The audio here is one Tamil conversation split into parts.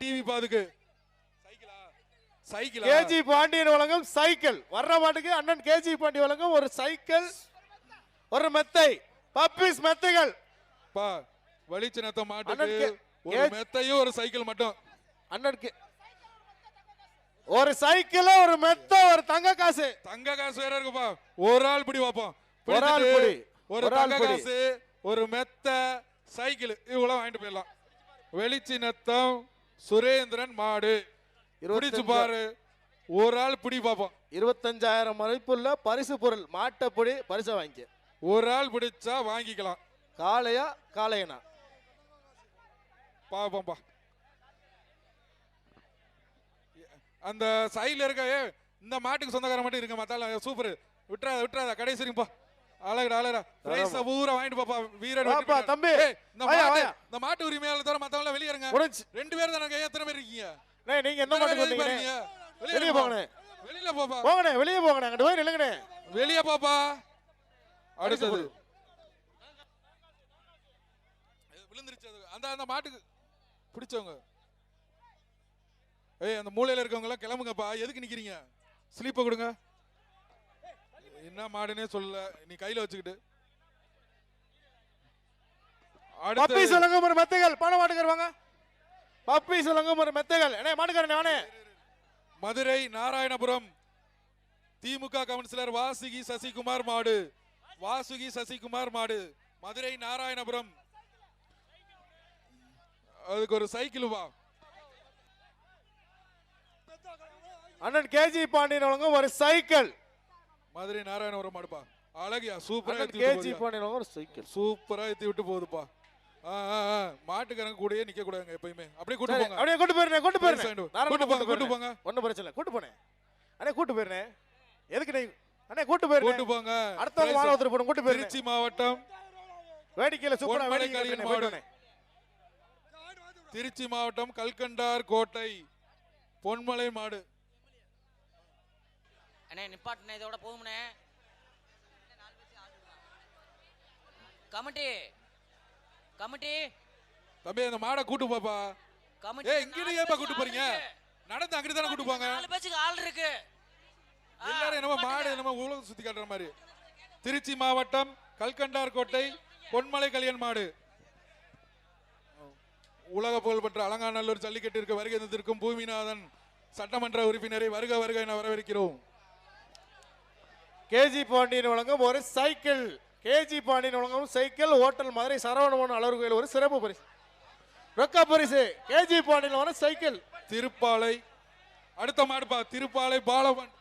டிவி பாதுக்கு சைக்கிளா? கேஜி பாண்டியன் வழங்கும் சைக்கிள். வர்ற மாட்டுக்கு அண்ணன் கேஜி பாண்டி வழங்கும் ஒரு சைக்கிள். ஒரு மெத்தை. பப்பீஸ் மெத்தைகள். பா வலிச்சினத்த மாட்டுக்கு ஒரு மெத்தையும் ஒரு சைக்கிள் மட்டும். அண்ணனுக்கு ஒரு சைக்கிள் ஒரு மெத்த ஒரு தங்க காசு. தங்க காசு வேற இருக்குப்பா. ஒரு ஆள் பிடி பார்ப்போம் ஒரு ஆள் பிடி. ஒரு தங்க. காசு ஒரு மெத்த சைக்கிள் இவ்வளவு வாங்கிட்டு போயிடலாம். வெளிச்சினத்தம் சுரேந்திரன் மாடு. பிடிச்சு பாரு. ஒரு ஆள் பிடி பார்ப்போம் இருபத்தஞ்சாயிரம் மதிப்புள்ள பரிசு பொருள் மாட்டப்படி பரிசை வாங்கிக்க. ஒரு ஆள் பிடிச்சா வாங்கிக்கலாம். காளையா காளையனா? பாப்போம்பா அந்த சைடுல இருக்க ஏ, இந்த மாட்டுக்கு சொந்தக்கார மட்டும் இருக்க மத்தால சூப்பர். விட்டுறாத விட்டுறாத கடைசி போ. அழகுடா அழகுடா. பிரைஸ் பூரா வாங்கிட்டு பாப்பா வாப்பா, பெற்றார். தம்பி. இந்த மாட்டு. இந்த மாட்டு உரிமையாளர் தவிர மத்தவங்க வெளிய இருங்க. முடிஞ்சு. ரெண்டு பேர் தானே எத்தனை பேர் இருக்கீங்க? அண்ணே, நீங்க என்ன பேர் வந்தீங்க? வெளிய. போங்கண்ணே. வெளியில போப்பா. போங்கண்ணே வெளியே போங்கண்ணே. அங்கிட்டு போய் நில்லுங்கண்ணே. வெளிய போப்பா. அடுத்தது. விழுந்துருச்சு அது. அந்த அந்த மாட்டுக்கு பிடிச்சவங்க. ஏய் அந்த மூலையில இருக்கவங்க எல்லாம் கிளம்புங்கப்பா. எதுக்கு நிக்கிறீங்க? ஸ்லீப்பை கொடுங்க. என்ன மாடுனே சொல்லல. நீ கையில வச்சுக்கிட்டு. பப்பி ஒரு மெத்தைகள். பணம் மாட்டுக்காருவாங்க பப்பி சொல்லுங்க ஒரு மெத்தைகள். அண்ணே மாட்டுக்காரனே அவனே மதுரை நாராயணபுரம் திமுக கவுன்சிலர் வாசுகி சசிகுமார் மாடு. வாசுகி சசிகுமார் மாடு. மதுரை நாராயணபுரம். அதுக்கு ஒரு சைக்கிள் வா. அண்ணன் கேஜி பாண்டியன் வழங்கும் ஒரு சைக்கிள். மதுரை நாராயணபுரம் மாடுப்பா அழகியா சூப்பரா அண்ணன் ஏத்தி விட்டு கேஜி ஒரு சைக்கிள். சூப்பரா ஏத்தி விட்டு போகுதுப்பா. மாட்டுக்காரங்க கூடயே நிக்க கூடாதுங்க எப்பயுமே. அப்படியே கூட்டு போங்க. அப்படியே கூட்டு போயிருந்தேன் கூட்டு போயிருந்தேன். கூட்டு போங்க, கூட்டு போங்க. ஒன்றும் பிரச்சனை கூட்டு போனேன். அண்ணே கூட்டு போயிருந்தேன் எதுக்கு நீ அண்ணே கூட்டு கூட்டு போயிருந்தேன் போங்க அடுத்தவங்க மாலை ஒருத்தர் போடும் கூட்டு போயிருந்தேன் திருச்சி மாவட்டம் வேடிக்கையில சூப்பரா வேடிக்கை. திருச்சி மாவட்டம் கல்கண்டார் கோட்டை. பொன்மலை மாடு. அண்ணே நிப்பாட்டுனே இதோட போதும்ண்ணே கமிட்டி கமிட்டி. தம்பி அந்த மாடை கூட்டு போப்பா. கமிட்டி ஏய் இங்கிட்டு ஏப்பா கூட்டு போறீங்க? நடந்து அங்கிட்டு தானே கூட்டு போங்க? நாலு பேச்சுக்கு ஆள் இருக்கு. எல்லாரும் என்னமோ மாடு. என்னமோ உலகம் சுத்தி காட்டுற மாதிரி. திருச்சி மாவட்டம் கல்கண்டார் கோட்டை பொன்மலை கல்யாண் மாடு. உலக புகழ்பெற்ற அலங்காநல்லூர் ஜல்லிக்கட்டிற்கு வருகை தந்திருக்கும் பூமிநாதன் சட்டமன்ற உறுப்பினரை வருக வருக என வரவேற்கிறோம். கேஜி பாண்டியன் வழங்கும் ஒரு சைக்கிள். கேஜி பாண்டியன் வழங்கும் சைக்கிள் ஹோட்டல் மதுரை சரவணபவன் அலர் கோயில் ஒரு சிறப்பு பரிசு. ரொக்க பரிசு கேஜி பாண்டியன் வரும் சைக்கிள். திருப்பாலை அடுத்த மாடுப்பா திருப்பாலை பாலவன்.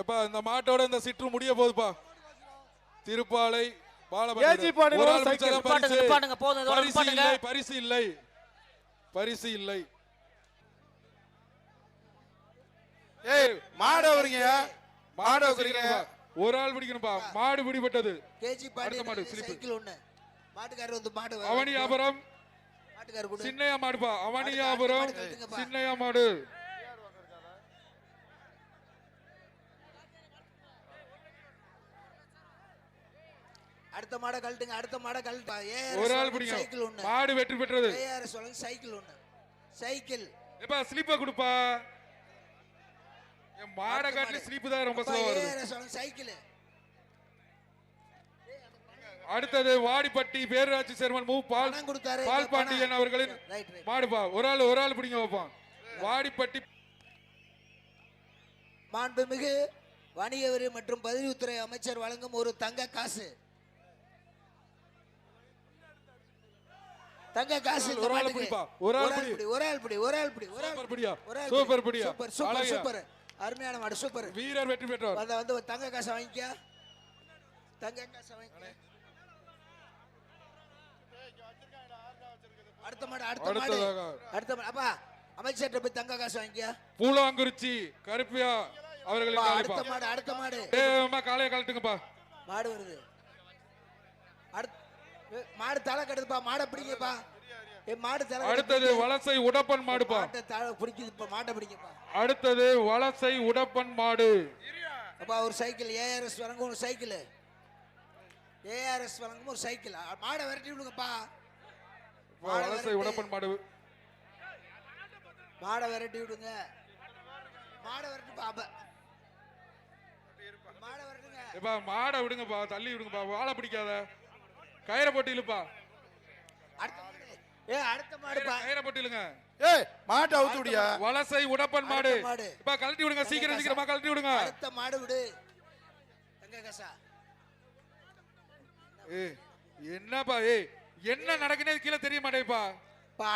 எப்பா இந்த மாட்டோட இந்த சிற்று முடிய போகுதுப்பா திருப்பாலை பாலவன். பரிசு. இல்லை பரிசு இல்லை. பரிசு இல்லை. ஏய் மாடு வரீங்க மாடு வைக்கிறீங்க ஒரு ஆள் பிடிக்கணும்பா. மாடு பிடிபட்டது. கேஜி அடுத்த மாடு. சைக்கிள் ஒண்ணு. மாட்டுக்காரர் வந்து மாடு அவனியாபுரம். மாட்டுக்காரர் சின்னையா மாடுப்பா. அவனியாபுரம். சின்னையா மாடு. அடுத்த மாடை கழட்டுங்க அடுத்த மாடை கழட்டா. ஒரு ஆள் பிடிங்க. சைக்கிள் ஒண்ணு. மாடு வெற்றி பெற்றது. ஏஆர் சொல்லுங்க சைக்கிள் ஒண்ணு. சைக்கிள். எப்பா ஸ்லீப்ப கொடுப்பா. என் மாடை காட்டில ஸ்லீப் தான் ரொம்ப ஸ்லோவா ஏஆர் சொல்லுங்க சைக்கிள். அடுத்தது வாடிப்பட்டி பேரூராட்சி சேர்மன் மு. பால் பால் பாண்டியன் அவர்களின் மாடுப்பா. ஒரு ஆள் ஒரு ஆள் பிடிங்க வைப்பான் வாடிப்பட்டி மாண்புமிகு வணிக வரி மற்றும் பதிவுத்துறை அமைச்சர் வழங்கும் ஒரு தங்க காசு. தங்க காசு ஒரு ஆள். பிடிப்பா, ஒரு ஆள் பிடி. ஒரு ஆள் பிடி ஒரு ஆள் பிடி ஒரு ஆள் பிடியா, சூப்பர் பிடி. பிடியா. Super super. சூப்பர். அருமையான மாடு சூப்பர். வீரர் வெற்றி பெற்றவர். வந்து வந்து தங்க காசை வாங்கிக்க. தங்க காசை வாங்கிக்க. அடுத்த மாடு அடுத்த மாடு. அடுத்த மாடு. அப்பா அமைச்சர்கிட்ட போய் தங்க காசு வாங்கிக்க. பூலாங்குறிச்சி கருப்பியா காலைப்பா அடுத்த மாடு அடுத்த மாடு. ஏமா காலையை கழட்டுங்கப்பா. மாடு வருது. அடுத் ஏ, மாடு தலை கட்டுதுப்பா மாடை பிடிங்கப்பா. மாடு தலை அடுத்தது வலசை உடப்பன் மாடுப்பா. மாட்டை தலை பிடிக்குதுப்பா மாட்டை பிடிங்கப்பா. அடுத்தது வலசை உடப்பன் மாடு. அப்பா ஒரு சைக்கிள் ஏஆர்எஸ் வரங்க ஒரு சைக்கிள். ஏஆர்எஸ் வழங்கும் ஒரு சைக்கிள். மாடை விரட்டி விடுங்கப்பா. வலசை உடப்பன் மாடு. மாடை விரட்டி விடுங்க. மாடை விரட்டுப்பா அப்ப. மாடை விரட்டுங்க. மாடை விடுங்கப்பா தள்ளி விடுங்கப்பா வாழை பிடிக்காத. கயிறை போட்டு இழுப்பா. அடுத்த மாடு ஏ அடுத்த மாடுப்பா கயிறை போட்டு இழுங்க. ஏய் மாட்டை அவுத்து விடியா? வலசை உடப்பன் மாடு. மாடு. இப்ப கழட்டி விடுங்க சீக்கிரம் சீக்கிரமா கழட்டி விடுங்க. அடுத்த மாடு விடு. தங்க கசா. ஏய் என்னப்பா ஏய் என்ன நடக்குனே கீழே தெரிய மாட்டேப்பா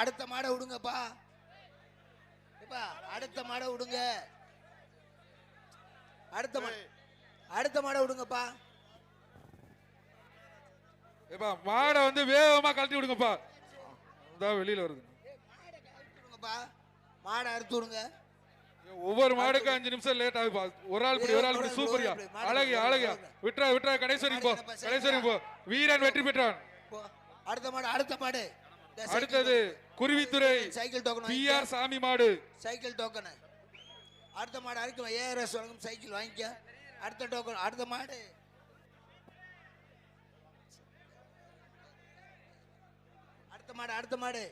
அடுத்த மாடை விடுங்கப்பா. அடுத்த மாடை விடுங்க. அடுத்த மாடு அடுத்த மாடை விடுங்கப்பா. ஏப்பா மாடை வந்து வேகமா கழட்டி விடுங்கப்பா. இதான் வெளியில வருது. மாடை அறுத்து விடுங்க. ஒவ்வொரு மாடுக்கும் அஞ்சு நிமிஷம் லேட் ஆகுப்பா ஒரு ஆள் இப்படி ஒரு ஆள் இப்படி சூப்பரியா அழகியா அழகியா. விட்டுறா விட்டுறா கடைசி போ. மாடு கடைசி போ. வீரன் வெற்றி பெற்றான். அடுத்த மாடு அடுத்த மாடு. அடுத்தது குருவித்துறை. சைக்கிள் டோக்கன் பி வாங்கிக்க. ஆர் சாமி மாடு. சைக்கிள் டோக்கனு அடுத்த மாடு அறுக்கும்? ஏஆர்எஸ் வழங்கும் சைக்கிள் வாங்கிக்க. அடுத்த டோக்கன் அடுத்த மாடு. அடுத்த மாடு அடுத்த மாடு.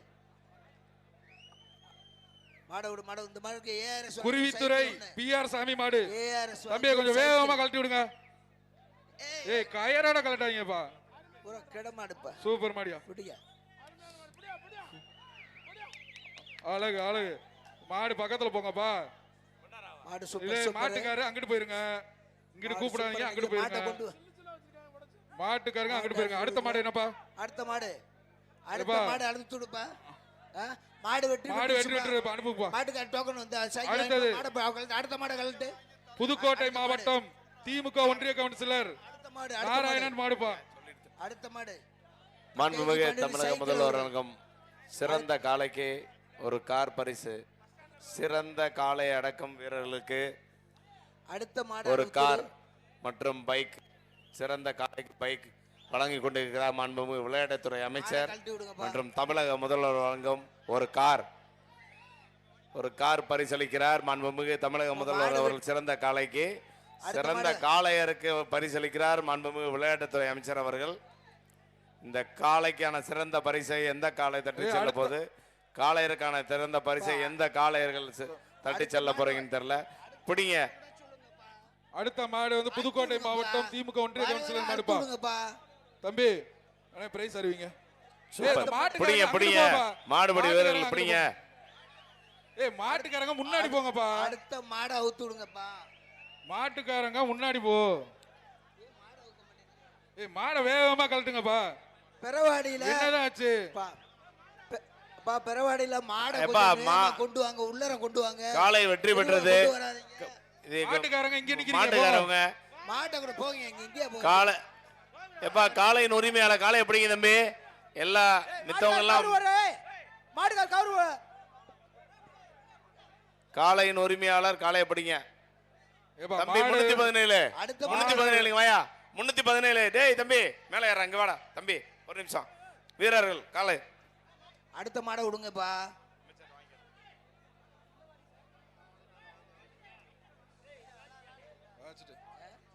மாட விடு மாட இந்த மாடுக்கு ARS Kuruvithurai B R Sami மாடு. ஏஆர்எஸ் தம்பியை கொஞ்சம் வேகமா கழட்டி விடுங்க. ஏய். கயரோட கழட்டாங்கப்பா பூரா கிட மாடுப்பா. சூப்பர் மாடியா. விடுங்க. அழகு அழகு. மாடு பக்கத்துல போங்கப்பா. மாடு சூப்பர் சூப்பர் மாட்டுக்காரு அங்கிட்டு போயிருங்க. இங்கிட்டு கூப்பிடாதீங்க. அங்கிட்டு போயிருங்க. மாட்டுக்காரங்க அங்கிட்டு போயிருங்க. அடுத்த மாடு என்னப்பா? அடுத்த மாடு. அடுத்த? மாடு அழுத்து விடுப்பா ஆ? மாடு வெட்டி மாடு விட்டுச்சுப்பா. வெற்றி அனுப்புப்பா டோக்கன் வந்து அடுத்தது. அடுத்த மாடை கழட்டு புதுக்கோட்டை மாவட்டம் திமுக ஒன்றிய கவுன்சிலர் அடுத்த மாடு அடுத்த மாடு நாராயணன் மாடுப்பா அடுத்த மாடு மாண்புமிகு தமிழக முதல்வர். வழங்கும் சிறந்த காளைக்கு ஒரு கார் பரிசு சிறந்த காளை அடக்கும் வீரர்களுக்கு அடுத்த மாடு ஒரு கார். மற்றும் பைக் சிறந்த காளைக்கு பைக் வழங்கி கொண்டிருக்கிறார் மாண்புமிகு விளையாட்டுத்துறை அமைச்சர். மற்றும் தமிழக முதல்வர் வழங்கும் ஒரு கார். ஒரு கார் பரிசளிக்கிறார் மாண்புமிகு தமிழக முதல்வர் அவர்கள் சிறந்த காளைக்கு அடுத்த சிறந்த. காளையருக்கு பரிசளிக்கிறார் மாண்புமிகு விளையாட்டுத்துறை அமைச்சர் அவர்கள். இந்த காளைக்கான சிறந்த பரிசை எந்த காளை தட்டி செல்ல போது காளையருக்கான சிறந்த பரிசை எந்த காளையர்கள் தட்டி செல்ல போறீங்கன்னு தெரியல. பிடிங்க. அடுத்த மாடு வந்து புதுக்கோட்டை மாவட்டம் திமுக ஒன்றிய கவுன்சிலர் மாடுப்பா. தம்பி அண்ணா பிரைஸ் அறிவிங்க மாட்டுக்காரங்க பிடிங்க பிடிங்க. மாடுபடி மாட்டுக்காரங்க வீரர்கள் பிடிங்க. ஏய் மாட்டுக்காரங்க முன்னாடி போங்கப்பா. அடுத்த மாடை அவுத்து விடுங்கப்பா. மாட்டுக்காரங்க முன்னாடி போ. ஏய் மாடை வேகமா கழட்டுங்கப்பா. பெறவாடியில என்னதான் ஆச்சு பா- பெறவாடியில மாடை கொண்டு வாங்க உள்ளர கொண்டு வாங்க. காளை வெற்றி பெற்றது. மாட்டுக்காரங்க இங்க நிக்கிறீங்க போ. மாட்டுக்காரவங்க மாட்டை கூட போங்க இங்க இங்கே போங்க. காளை எப்பா காளையின் உரிமையாளர் காளை எப்படிங்க தம்பி? எல்லா மித்தவங்க எல்லாம் காளையின் உரிமையாளர் காளை எப்படிங்க? ஏப்பா, தம்பி முன்னூத்தி பதினேழு. அடுத்த முன்னூத்தி. பதினேழு வாயா. முன்னூத்தி பதினேழு. டேய் தம்பி மேல ஏற அங்க வாடா. தம்பி ஒரு நிமிஷம். வீரர்கள் காளை. அடுத்த மாடை விடுங்கப்பா.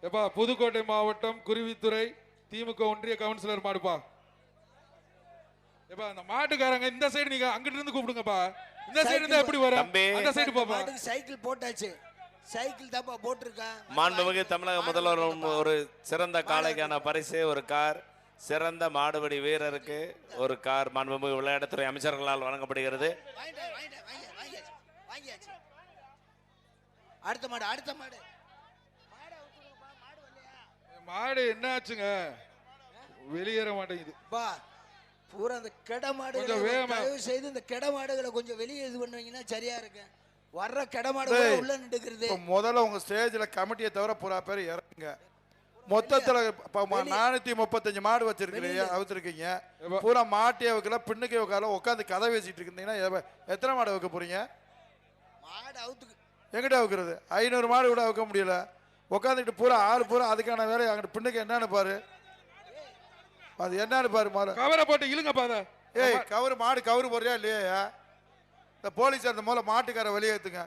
ஏப்பா புதுக்கோட்டை மாவட்டம் குருவித்துறை திமுக ஒன்றிய கவுன்சிலர் மாடுப்பா. ஏப்பா அந்த மாட்டுக்காரங்க இந்த சைடு நீங்க அங்கிட்டு இருந்து கூப்பிடுங்கப்பா. இந்த சைடு இருந்தா எப்படி வரும். அந்த சைடு பாப்பா. சைக்கிள் போட்டாச்சு. சைக்கிள் தாப்பா போட்டிருக்கேன் மாண்புமிகு தமிழக முதல்வர் ஒரு சிறந்த காளைக்கான பரிசு ஒரு கார் சிறந்த மாடுபடி வீரருக்கு ஒரு கார். மாண்புமிகு விளையாட்டுத்துறை அமைச்சர்களால் வழங்கப்படுகிறது. வாங்கியாச்சு. அடுத்த மாடு அடுத்த மாடு? மாடு என்ன ஆச்சுங்க வெளியேற மாட்டேங்குது. பா பூரா அந்த கெட மாடுகளை கொஞ்சம் வேகமா. தயவு செய்து இந்த கெட மாடுகளை கொஞ்சம் வெளியே இது பண்ணுவீங்கன்னா சரியா இருக்கு வர்ற கெட மாடு டேய். உள்ள நின்றுக்கிறது. இப்ப முதல்ல உங்க ஸ்டேஜ்ல கமிட்டியை தவிர புறா பேர் இறங்குங்க. மொத்தத்துல நானூத்தி முப்பத்தஞ்சு மாடு அவுத்திருக்கீங்க. எப்ப- பூரா மாட்டிய வைக்கல பின்னுக்கு வைக்கல உட்காந்து கதை பேசிட்டு இருந்தீங்கன்னா எவ- எத்தனை மாடு வைக்க போறீங்க? மாடு அவுத்துக்கு எங்கிட்ட வைக்கிறது ஐநூறு மாடு கூட வைக்க முடியல. உட்காந்துக்கிட்டு பூரா ஆள் பூரா அதுக்கான வேலை அங்கிட்டு பின்னுக்கு என்னன்னு பாரு. அது என்னன்னு பாரு மாடு கவரை போட்டு இழுங்கப்பா அத. ஏய் கவுரு மாடு கவுரு போறியா இல்லையா? இந்த போலீஸ் அந்த மூலம் மாட்டுக்கார வெளியேற்றுங்க